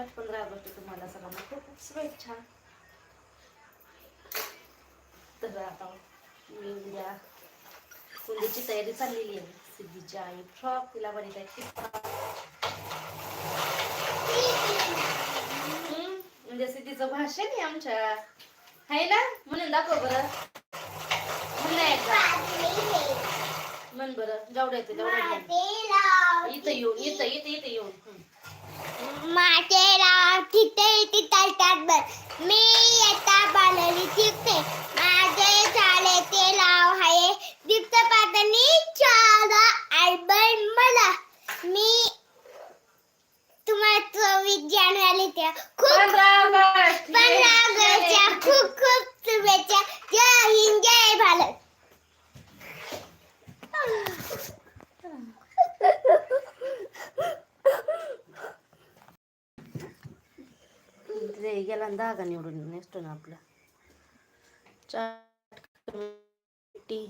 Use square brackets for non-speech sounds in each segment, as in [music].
आठ पंधरा ऑगस्ट तुम्हाला सगळ्यांना खूप खूप शुभेच्छा. तर आता मी उद्या सिद्धीची तयारी चाललेली आहे. सिद्धीची आई फ्रॉक तिला बरी काय म्हणजे सिद्धीचं भाषण आहे आमच्या. आहे ना? म्हणून दाखव बरं. म्हण बरं. तेवढं म्हण. इथं येऊन इथं इथं इथं येऊन. मातेला तिथे इथे चालतात बर मी येता बालरी शिकते माझे झाले ते लाव हाये. दीप्त पातनी चारा अल्बर्ट मला. मी तुम्हाला चोवीस जानेवारी त्या खूप पंधरा ऑगस्टच्या खूप खूप शुभेच्छा रे गेला दहा धागा निवडून नेसतो ना आपला. चाट टी.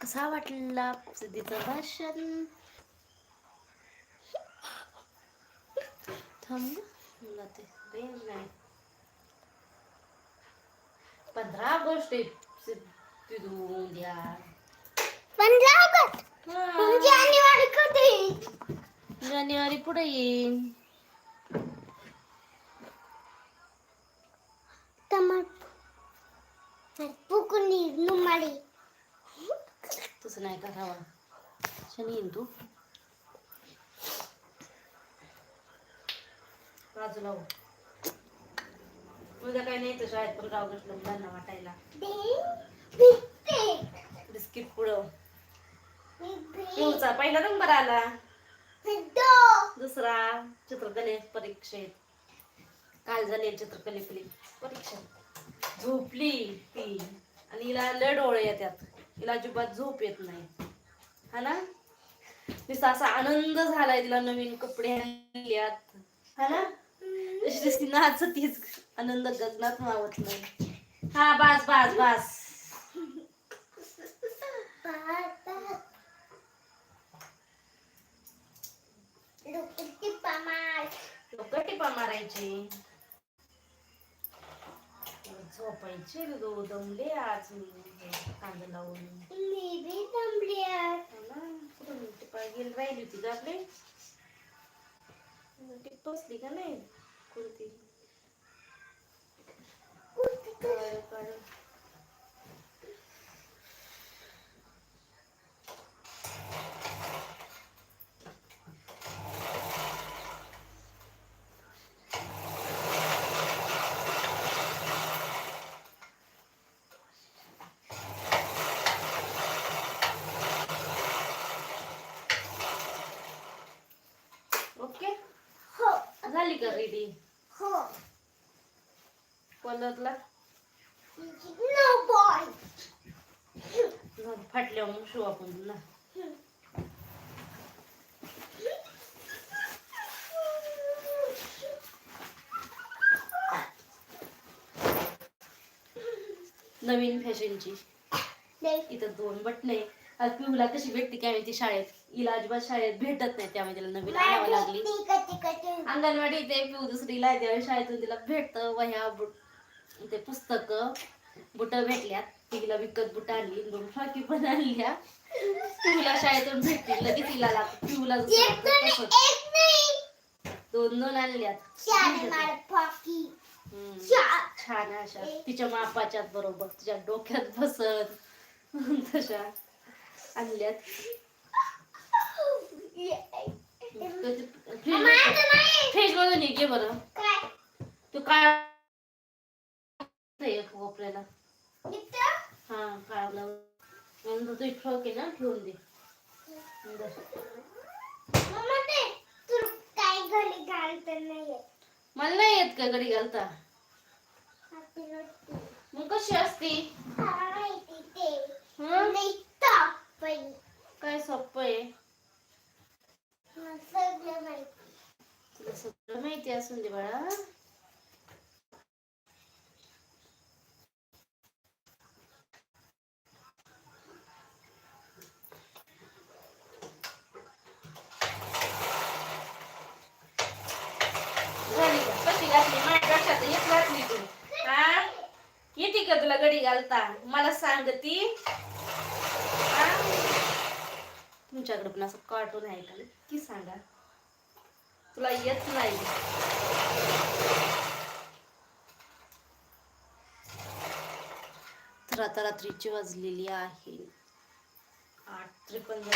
कसा वाटला सिद्धीचं भाषण? थांब ना, मला ते रेंज नाही पंधरा ऑगस्ट आहे द्या उद्या पंधरा ऑगस्ट हा. जानेवारी कधी? जानेवारी पुढे येईल तसं नाही करावा. शनी येईन तू. बाजूला हो. उद्या काही नाही तर शाळेत पंधरा ऑगस्टला मुलांना वाटायला. बिस्किट. पुढं पिऊचा पहिला नंबर आला. दुसरा चित्रकले परीक्षेत. काल झाले चित्रकले परीक्षा. झोपली ती. आणि हिला लय डोळे येतात हिला अजिबात झोप येत नाही. हा ना? नुसता असा आनंद झालाय तिला नवीन कपडे आणल्यात. हा ना? तशी दिसती नाचतीच. आनंद गगनात मावत नाही. हा बास बास बास. टिपा मारायचे? झोपायचे दो दमले आज मी. कांदा लावून. हा ना, कुठून टिपा गेली राहिली होती आपली टिप बसली का नाही? झाली का रेडी. कलरला फाटल्यावर मग शिव आपण ना नवीन फॅशनची. इथं दोन आहे. आज पिऊला कशी भेटते काय माहिती शाळेत. हिला अजिबात शाळेत भेटत नाही त्यामुळे तिला नवीन आणावं लागली. अंगणवाडी ते पिऊ दुसरीला शाळेतून तिला भेटतं वह्या बुट ते पुस्तक बुट भेटल्यात. तिला विकत बुट आणली दोन फाकी पण आणल्या. पिऊला शाळेतून भेटतील लगेच तिला लागत. पिऊला. दोन दोन आणल्यात. छान अशा. तिच्या मापाच्यात बरोबर तिच्या डोक्यात बसत. [laughs] तशा आणल्यात. [laughs] फ्रीज मधून घे बरं तू काय कोपऱ्याला हा काढला म्हणून तू फ्रॉक आहे ना ठेवून दे मला नाही येत का गडी घालता मग कशी असती हं? काय सोपं आहे Kita tulang gadi galta, malas sanggati, ah? तुमच्याकडे पण असं कार्टून आहे का? की सांगा. तुला येत नाही. तर आता रात्रीची वाजलेली आहे. आठ त्रेपन्न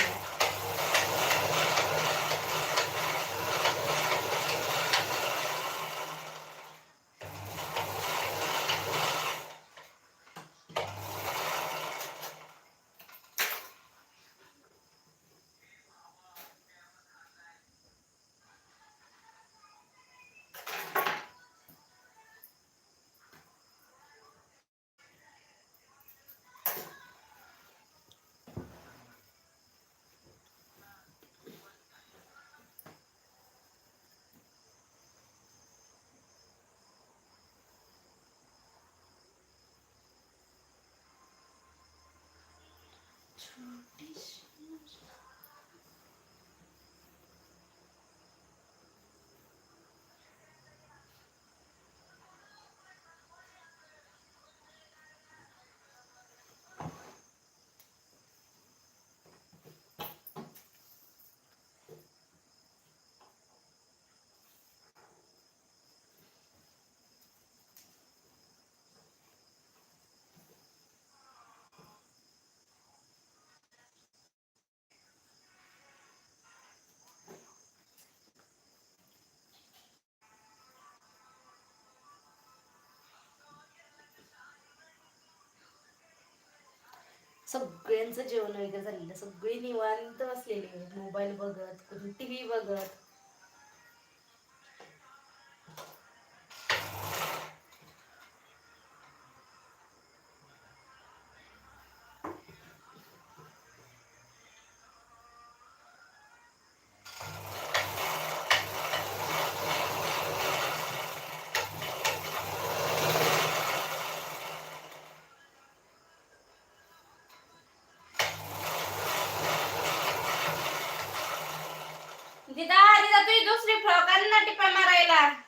झाले सगळ्यांचं जेवण वगैरे झालेलं सगळे निवांत बसलेले मोबाईल बघत कोणी टीव्ही बघत. दिदा दिदा तुझी दुसरी फ्रॉक आण ना टिपा मारायला?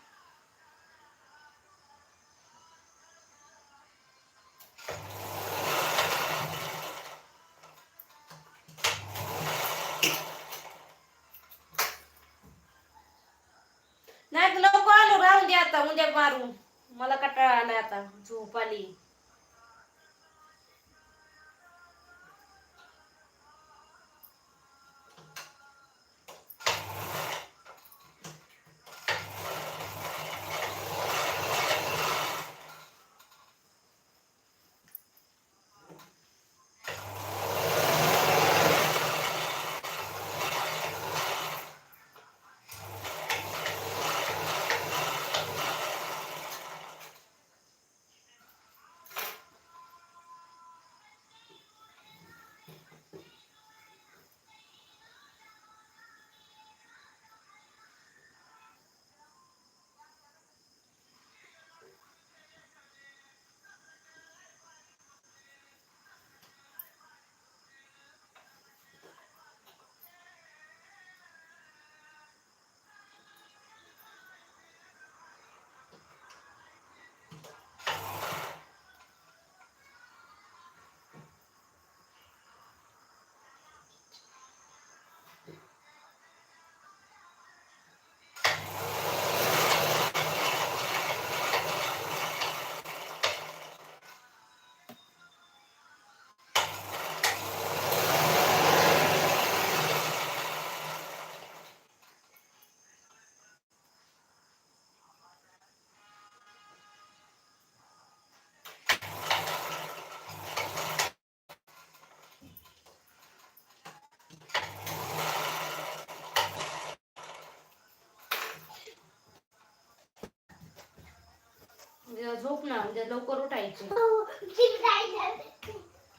झोप ना उद्या लवकर उठायचे.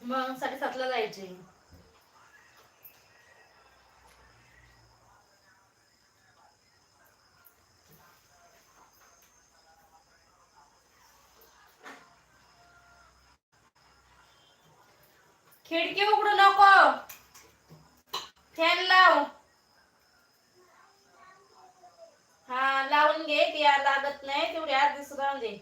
मग साडेसातला जायचे. खिडकी उघडू नको. फॅन लाव. हा लावून घे ती लागत नाही तेवढी आधी सुद्धा दे.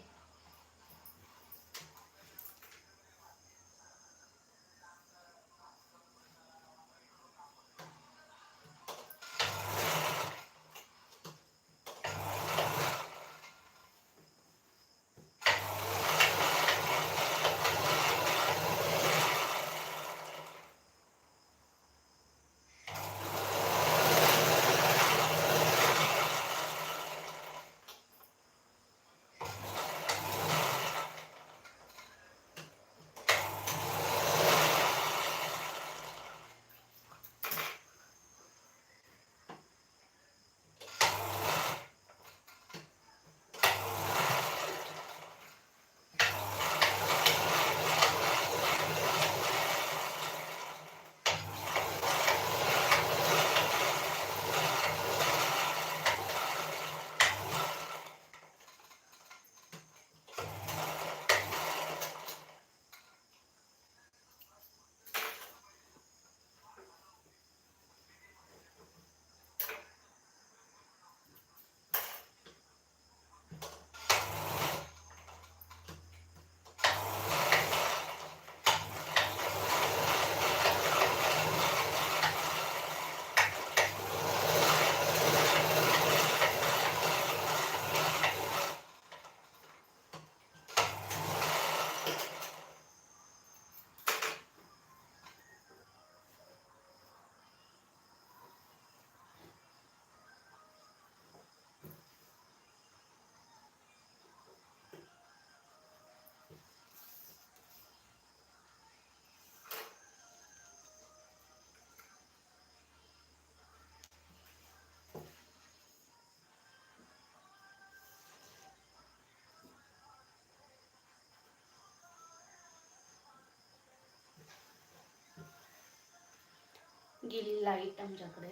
गेली लाइट आमच्याकडे.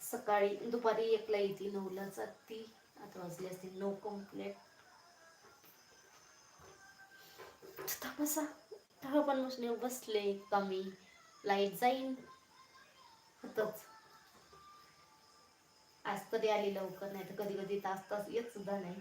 सकाळी दुपारी एकला येते नऊला जाती आता वाजली असते नऊ कम्प्लेट तपासा तेव्हा पण बसले बसले कमी लाइट जाईन. होतच आज तरी आली लवकर नाही तर कधी कधी तास तास येत सुद्धा नाही.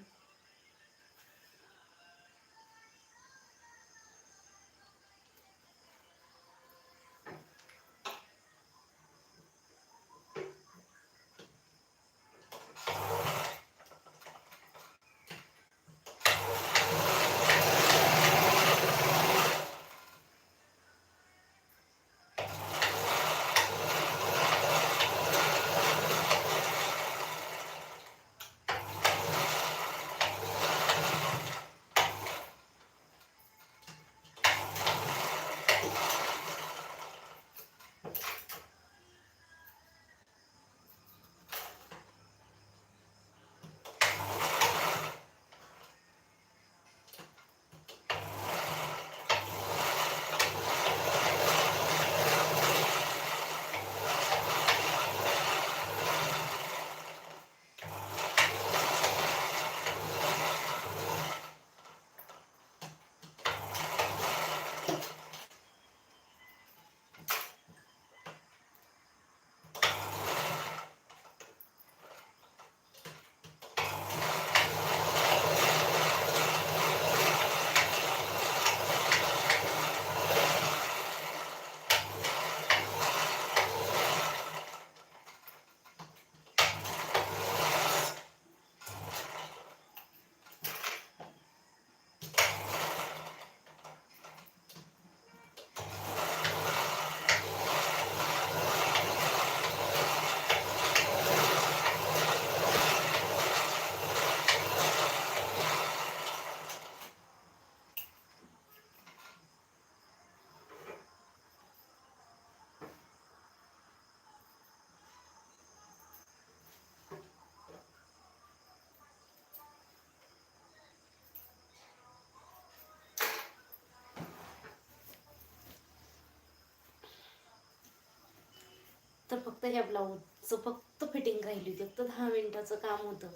तर फक्त ह्या ब्लाऊजचं फक्त फिटिंग राहिली होती. फक्त दहा मिनिटाचं काम होतं.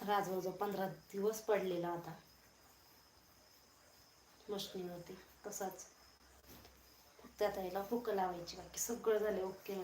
तर आज पंधरा दिवस पडलेला होता मशनीवरती तसाच. फक्त आता याला हुकं लावायची बाकी सगळं झालं ओके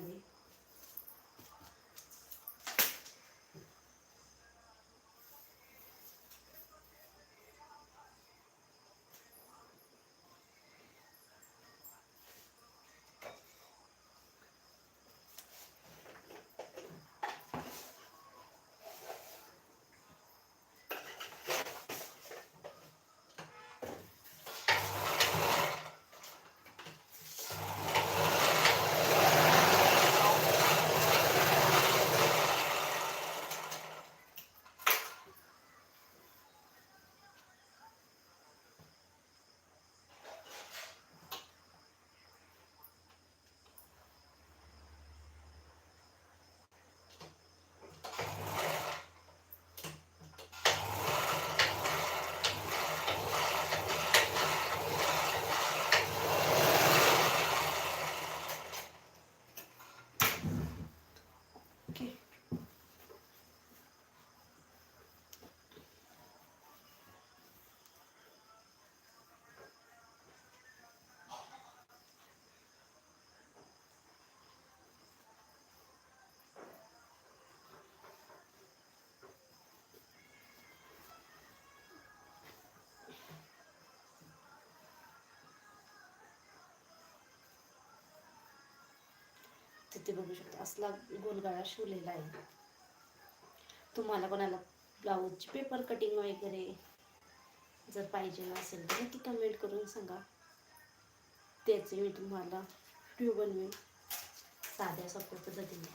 इथे बघू शकता. असला गोलगाळा शिवलेला आहे. तुम्हाला कोणाला ब्लाऊजची पेपर कटिंग वगैरे जर पाहिजे असेल तर नक्की कमेंट करून सांगा. त्याचे मी तुम्हाला व्हिडिओ बनवेन. साध्या सोप्या पद्धतीने.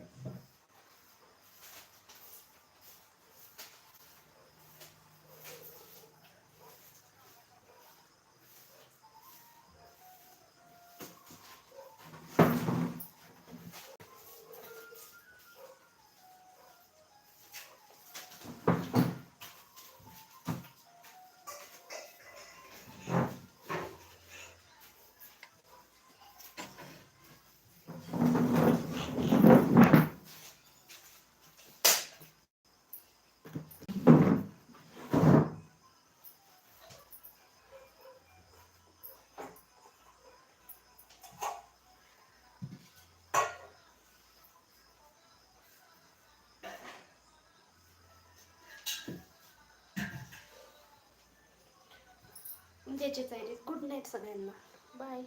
त्याचे गुड नाईट सगळ्यांना. बाय